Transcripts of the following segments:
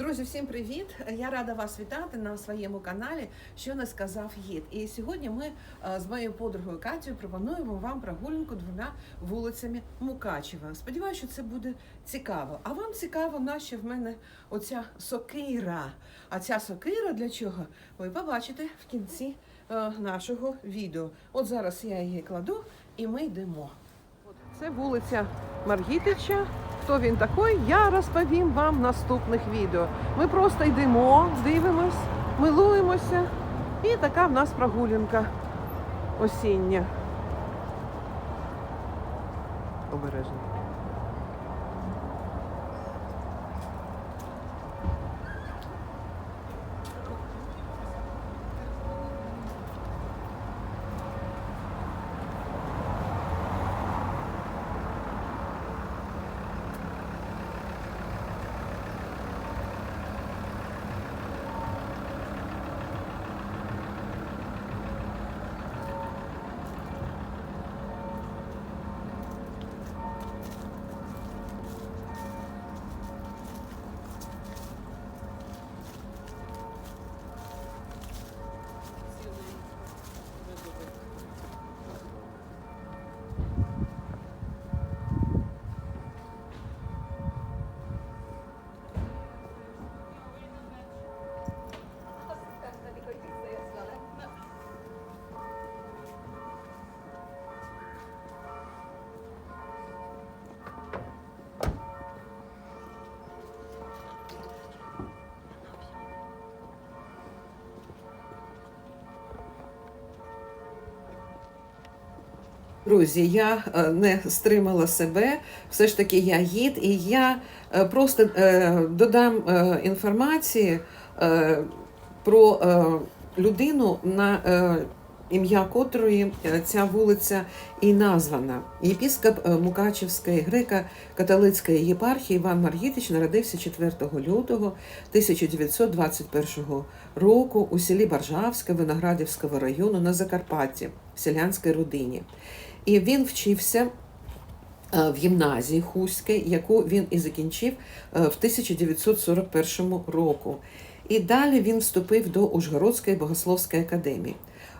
Друзі, всім привіт! Я рада вас вітати на своєму каналі, що не сказав гід. І сьогодні ми е, з моєю подругою Катєю пропонуємо вам прогулянку двома вулицями Мукачева. Сподіваюся, що це буде цікаво. А вам цікаво, нащо в мене оця сокира. А ця сокира для чого? Ви побачите в кінці е, нашого відео. От зараз я її кладу і ми йдемо. Це вулиця Маргітича. Хто він такий, я розповім вам в наступних відео. Ми просто йдемо, дивимось, милуємося. І така в нас прогулянка осіння. Обережно. Друзі, я е, не стримала себе, все ж таки я гід, і я е, просто е, додам інформації про людину, на ім'я котрої ця вулиця і названа. Єпіскоп Мукачевської греко-католицької єпархії Іван Маргітич народився 4 лютого 1921 року у селі Баржавське Виноградівського району на Закарпатті в селянській родині. І він вчився е, в гімназії Хуській, яку він і закінчив е, в 1941 року. І далі він вступив до Ужгородської богословської академії.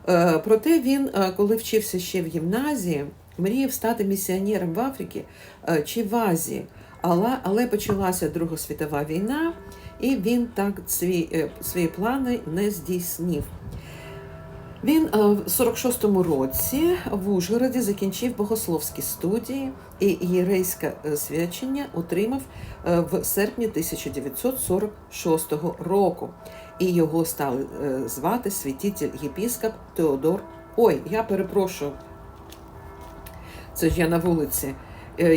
Е, Проте він, коли вчився ще в гімназії, мріяв стати місіонером в Африці чи в Азії. Але, але почалася Друга світова війна, і він так свій, свої плани не здійснив. Він е, в 46-му році в Ужгороді закінчив богословські студії і єрейське е, свячення отримав е, в серпні 1946 року. І його стали звати святитель єпіскоп Теодор. Ой, я перепрошую, це ж я на вулиці.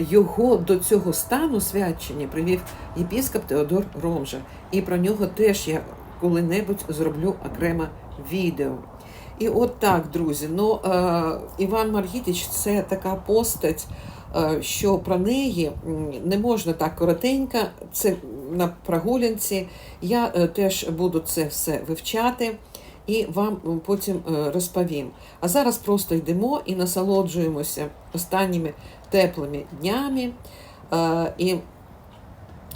Його до цього стану свячення привів єпіскоп Теодор Ромжа. І про нього теж я коли-небудь зроблю окреме відео. І от так, друзі. Ну, е, Іван Маргітіч це така постать, е, що про неї не можна так коротенько. Це на прогулянці. Я е, теж буду це все вивчати і вам потім розповім. А зараз просто йдемо і насолоджуємося останніми теплими днями. І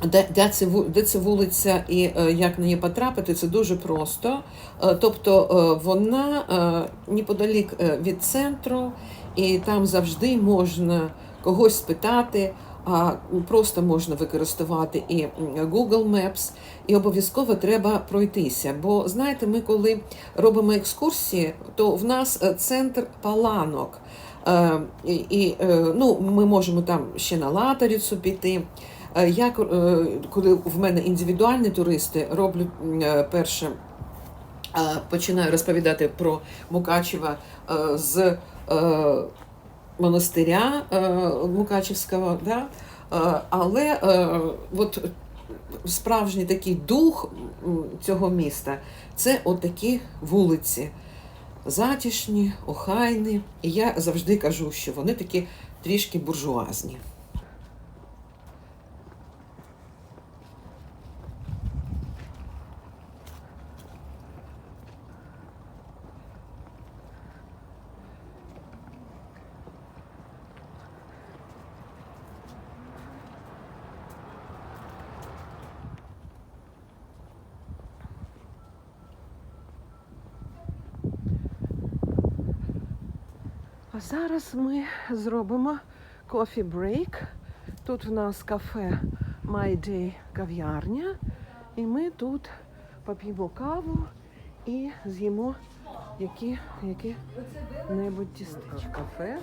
де, де, це, де це вулиця і е, як на неї потрапити, це дуже просто. Е, тобто е, вона неподалік від центру, і там завжди можна когось спитати, а просто можна використовувати і Google Maps, і обов'язково треба пройтися. Бо знаєте, ми коли робимо екскурсії, то в нас центр паланок. І, ну, ми можемо там ще на Латорицю піти. Е, Я е, коли в мене індивідуальні туристи роблю е, перше, починаю розповідати про Мукачева з монастиря Мукачевського, да? Але от справжній такий дух цього міста це отакі вулиці. Затішні, охайні. І я завжди кажу, що вони такі трішки буржуазні. Зараз ми зробимо кофі брейк. Тут в нас кафе My Day кав'ярня. І ми тут поп'ємо каву і з'їмо які, які небудь тістечка. Кафе.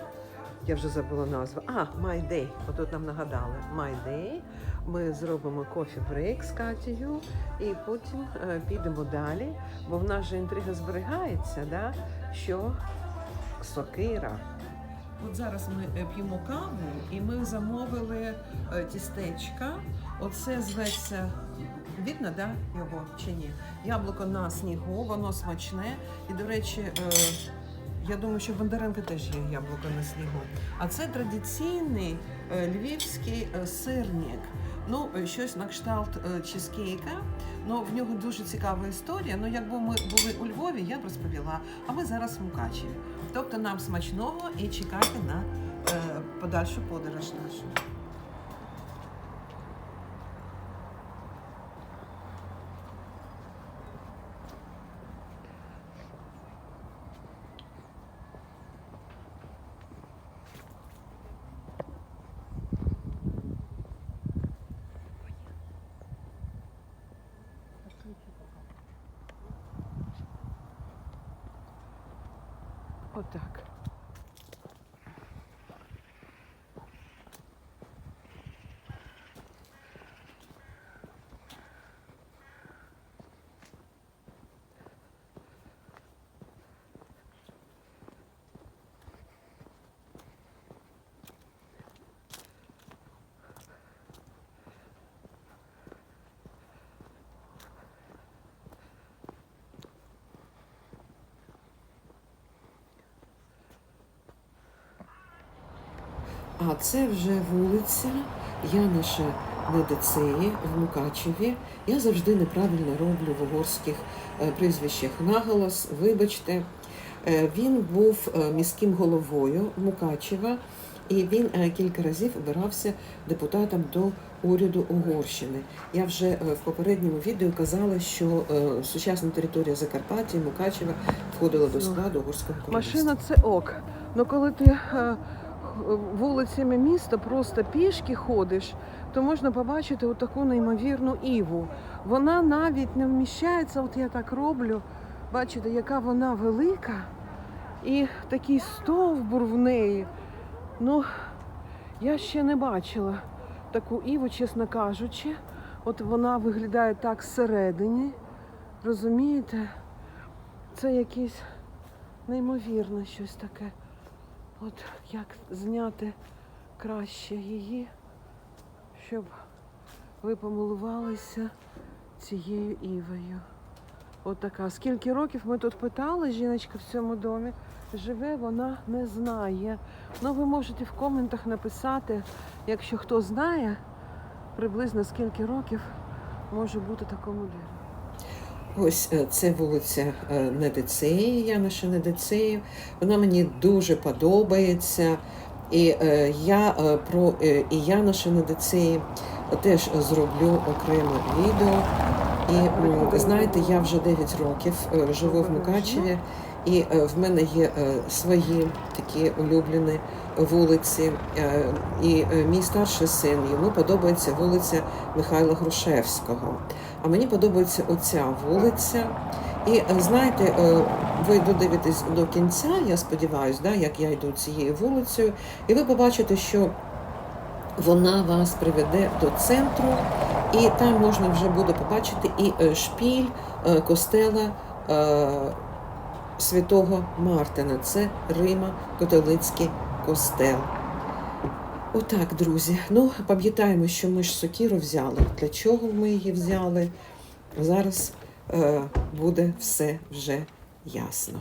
Я вже забула назву. А, My Day. Отут нам нагадали. My Day. Ми зробимо кофі брейк з Катією і потім е, підемо далі, бо в нас же інтрига зберігається, да? що сокира. От зараз ми е, п'ємо каву і ми замовили е, тістечка. Оце зветься. Видно, да, його чи ні? Яблуко на снігу, воно смачне. І, до речі, е, я думаю, що в Бондаренка теж є яблуко на снігу. А це традиційний львівський сирник. Ну, е, щось на кшталт е, чизкейка. Ну, в нього дуже цікава історія. Ну, якби ми були у Львові, я б розповіла. А ми зараз в Мукачеві. Тобто нам смачного і чекати на е, подальшу подорож нашу. Отак. А це вже вулиця Яноша Недицеї в Мукачеві. Я завжди неправильно роблю в угорських е, прізвищах наголос. Вибачте, Е, він був е, міським головою Мукачева, і він кілька разів обирався депутатом до уряду Угорщини. Я вже в попередньому відео казала, що сучасна територія Закарпаття Мукачева входила до складу угорського королівства. Машина це ок. Ну коли ти вулицями міста просто пішки ходиш, то можна побачити таку неймовірну іву. Вона навіть не вміщається, от я так роблю. Бачите, яка вона велика, і такий стовбур в неї. Ну, я ще не бачила таку іву, чесно кажучи. От вона виглядає так зсередині. Розумієте? Це якесь неймовірне щось таке. От як зняти краще її, щоб ви помилувалися цією івою. От така. Скільки років ми тут питали, жіночка в цьому домі живе, вона не знає. Ну, ви можете в коментах написати, якщо хто знає, приблизно скільки років може бути такому дереву. Ось е, це вулиця Недицеї. Я наша Недицею. Вона мені дуже подобається. І е, я е, про е, і Яноша Недицеї теж зроблю окреме відео. І знаєте, я вже 9 років е, живу в Мукачеві, і е, в мене є е, свої такі улюблені вулиці. Е, І мій старший син, йому подобається вулиця Михайла Грушевського. А мені подобається оця вулиця. І знаєте, ви додивитесь до кінця, я сподіваюся, да, як я йду цією вулицею, і ви побачите, що вона вас приведе до центру, і там можна вже буде побачити і шпіль костела святого Мартина. Це Рима, католицький костел. Отак, друзі. Ну, пам'ятаємо, що ми ж сокіру взяли. Для чого ми її взяли? Зараз е, буде все вже ясно.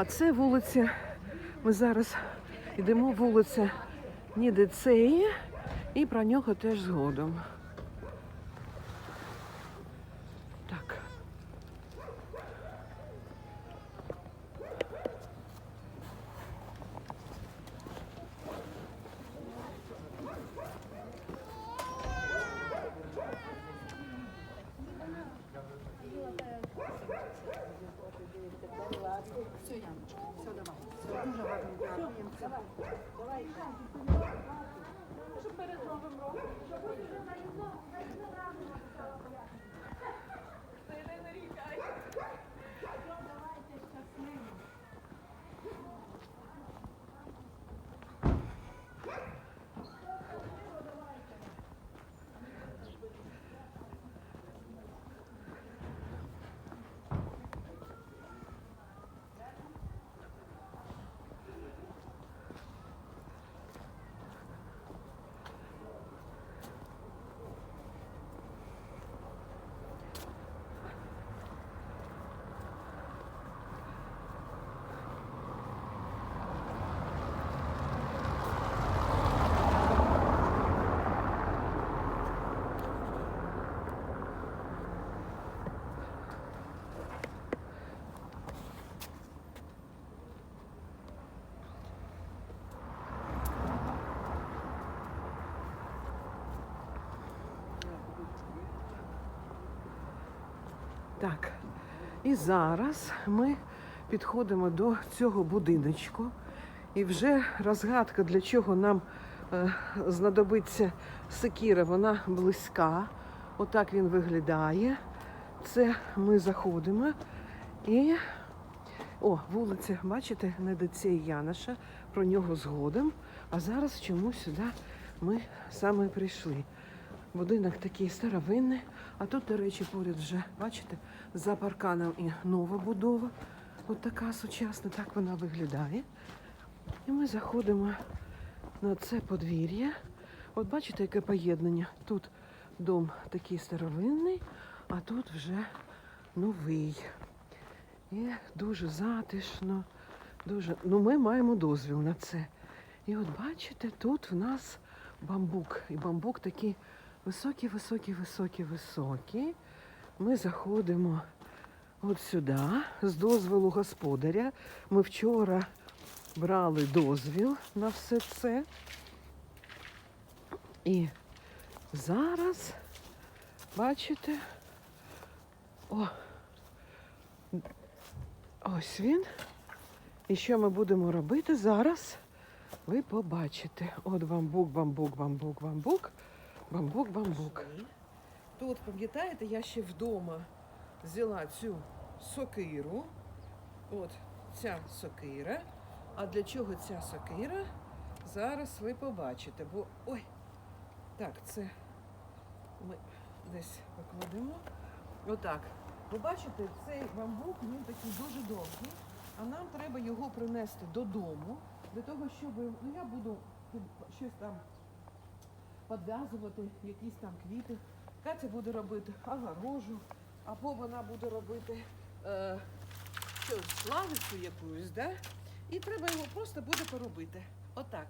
А це вулиця. Ми зараз йдемо вулиця Нідецеї, і про нього теж згодом. nowym roku? Так. І зараз ми підходимо до цього будиночку. І вже розгадка, для чого нам е, знадобиться секіра, вона близька. Отак він виглядає. Це ми заходимо. І о, вулиця, бачите, Недоцей Яноша, про нього згодом. А зараз чомусь сюди ми саме прийшли. Будинок такий старовинний, а тут, до речі, поряд вже, бачите, за парканом і нова будова. От така сучасна, так вона виглядає. І ми заходимо на це подвір'я. От бачите, яке поєднання. Тут дом такий старовинний, а тут вже новий. І дуже затишно, дуже. Ну, ми маємо дозвіл на це. І от бачите, тут в нас бамбук. І бамбук такий високий, високий, високий, високий. Ми заходимо от сюди, з дозволу господаря. Ми вчора брали дозвіл на все це. І зараз, бачите, о, ось він. І що ми будемо робити зараз? Ви побачите. От бамбук, бамбук, бамбук, бамбук, бамбук, бамбук. Тут, пам'ятаєте, я ще вдома взяла цю сокиру. От ця сокира. А для чого ця сокира? Зараз ви побачите. Бо. Ой! Так, це ми десь покладемо. Отак. Ви бачите, цей бамбук він такий дуже довгий, а нам треба його принести додому, для того, щоб ну я буду щось там підв'язувати, якісь там квіти. Катя буде робити огорожу, або вона буде робити е, щось, лавицю якусь, да? і треба його просто буде поробити. Отак.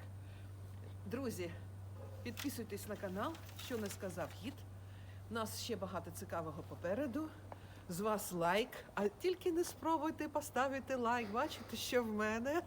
Друзі, підписуйтесь на канал, що не сказав хід. У нас ще багато цікавого попереду. З вас лайк, а тільки не спробуйте поставити лайк. Бачите, що в мене.